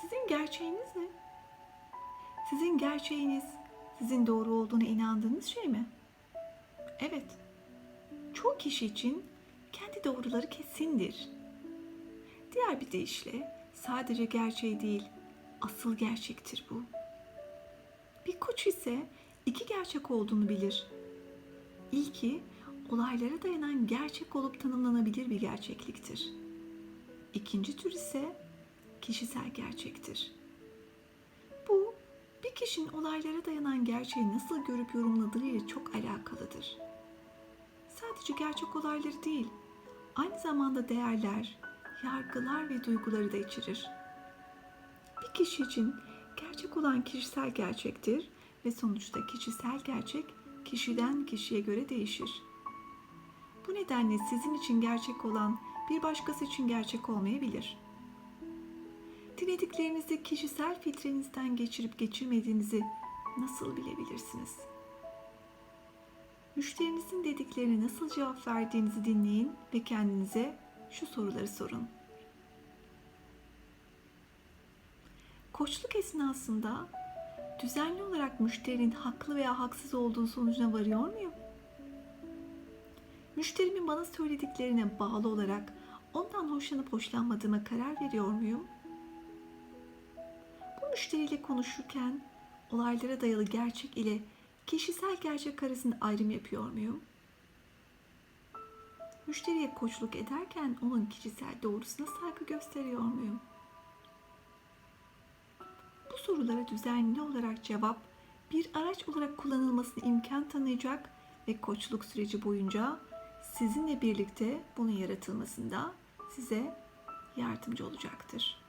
Sizin gerçeğiniz ne? Sizin gerçeğiniz sizin doğru olduğuna inandığınız şey mi? Evet. Çoğu kişi için kendi doğruları kesindir. Diğer bir deyişle sadece gerçeği değil, asıl gerçektir bu. Bir koç ise iki gerçek olduğunu bilir. İlki olaylara dayanan gerçek olup tanımlanabilir bir gerçekliktir. İkinci tür ise kişisel gerçektir. Bu bir kişinin olaylara dayanan gerçeği nasıl görüp yorumladığı ile çok alakalıdır. Sadece gerçek olayları değil, aynı zamanda değerler, yargılar ve duyguları da içerir. Bir kişi için gerçek olan kişisel gerçektir ve sonuçta kişisel gerçek kişiden kişiye göre değişir. Bu nedenle sizin için gerçek olan bir başkası için gerçek olmayabilir. Dinlediklerinizi kişisel filtrenizden geçirip geçirmediğinizi nasıl bilebilirsiniz? Müşterinizin dediklerine nasıl cevap verdiğinizi dinleyin ve kendinize şu soruları sorun. Koçluk esnasında düzenli olarak müşterinin haklı veya haksız olduğu sonucuna varıyor muyum? Müşterimin bana söylediklerine bağlı olarak ondan hoşlanıp hoşlanmadığıma karar veriyor muyum? Müşteriyle konuşurken olaylara dayalı gerçek ile kişisel gerçek arasında ayrım yapıyor muyum? Müşteriye koçluk ederken onun kişisel doğrusuna saygı gösteriyor muyum? Bu sorulara düzenli olarak cevap bir araç olarak kullanılmasına imkan tanıyacak ve koçluk süreci boyunca sizinle birlikte bunun yaratılmasında size yardımcı olacaktır.